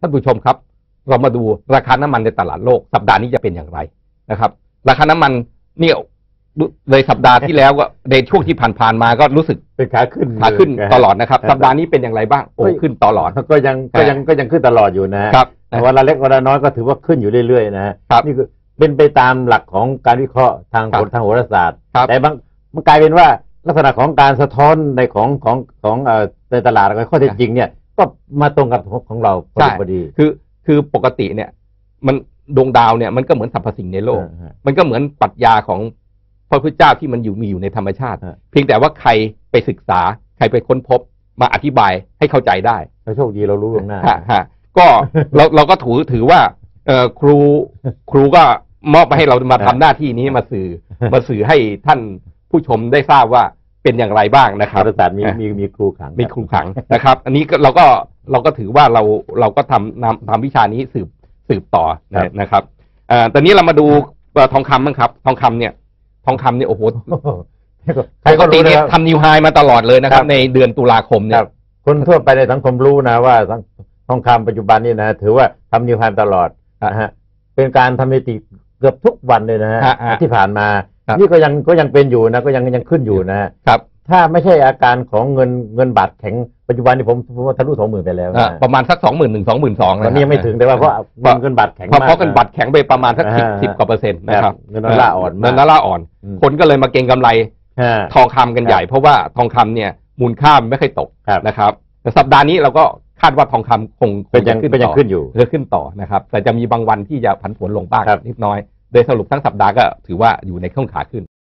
ท่านผู้ชมครับ เรามาดูราคาน้ำมันในตลาดโลก สัปดาห์นี้จะเป็นอย่างไรนะครับ ราคาน้ำมันเนี่ยเลยสัปดาห์ที่แล้วก็ในช่วงที่ผ่านๆมาก็รู้สึกเป็นขาขึ้นขาขึ้นเลยตลอดนะครับครับ สัปดาห์นี้เป็นอย่างไรบ้างโอ้เฮ้ยขึ้นตลอดก็ยังก็ยังก็ยังขึ้นตลอดอยู่นะฮะครับแต่วันละเล็กวันละน้อยก็ถือว่าขึ้นอยู่เรื่อยๆนะฮะครับนี่คือเป็นไปตามหลักของการวิเคราะห์ทางครับโหทางโหราศาสตร์ครับแต่บางมันกลายเป็นว่า ลักษณะของการสะท้อนในของของของเอ่อในตลาดข้อเท็จจริงเนี่ยก็มาตรงกับของของเราพอใช่ดีพอดีคือคือปกติเนี่ย มันดวงดาวเนี่ยมันก็เหมือนสรรพสิ่งในโลกอ่าฮะมันก็เหมือนปรัชญาของพระพุทธเจ้าที่มันอยู่มีอยู่ในธรรมชาติฮะเพียงแต่ว่าใครไปศึกษา ใครไปค้นพบมาอธิบายให้เข้าใจได้เราโชคดีเรารู้ล่วงหน้าฮะฮะก็เราเราก็ถือถือว่าเอ่อครูครูก็มอบมาให้เรามาทำหน้าที่นี้มาสื่อมาสื่อให้ท่านผู้ชมได้ทราบว่า เป็นอย่างไรบ้างนะคโหรับราศาสตร์มีฮะมีมีครูขังมีครูขังนะครับ อันนี้ก็เราก็เราก็ถือว่าเราเราก็ทำนำทำวิชานี้สืบสืบต่อนะครับเอ่อตอนนี้เรามาดูเอ่อทองคำบ้างครับ ทองคำเนี่ย ทองคำเนี่ยโอ้โหโอ้โหใคปรกก็ติรู้นะเนี่ยครับทำนิวไฮมาตลอดเลยนะครับครับในเดือนตุลาคมคเนี่รัยบคนทั่วไปในสังคมรู้นะว่าสังทองคำปัจจุบันนี่นะ ถือว่าทำนิวไฮตลอดนะฮะเป็นการทำสถิติเกือบทุกวันเลยนะฮะฮะฮะที่ผ่านมา ครับนี่ก็ยังก็ยังเป็นอยู่นะก็ยังยังขึ้นอยู่นะฮะครับ ถ้าไม่ใช่อาการของเงินเงินบาทแข็งปัจจุบันนี่ผมผมว่าทะลุสองหมื่นไปแล้วอะนะประมาณสักสองหมื่นหนึ่งสองหมื่นสองตอนนี้ยังไม่ถึงแต่ว่าเพราะเงินเงินบาทแข็งเพราะมาก เพราะกันบัตรแข็งไปประมาณสักสิบอ่าสิบกว่าเปอร์เซ็นต์นะคครัรับบเงินดอลลาร์อ่อนมาก เงินดอลลาร์อ่อน อืมคนก็เลยมาเก็งกำไรฮะทองคำกันใหญ่ เพราะว่าทองคำเนี่ยมูลค่ามันไม่ค่อยตกครับ นะครับแต่สัปดาห์นี้เราก็คาดว่าทองคำคงคก็งยังจะขึ้นก็ยังต่อ ขึ้นอยู่ จะขึ้นต่อนะครับ แต่จะมีบางวันที่จะผันผวนลงบ้างครับนิดน้อย โดยสรุปทั้งสัปดาห์ก็ถือว่าอยู่ในช่วงขาขึ้น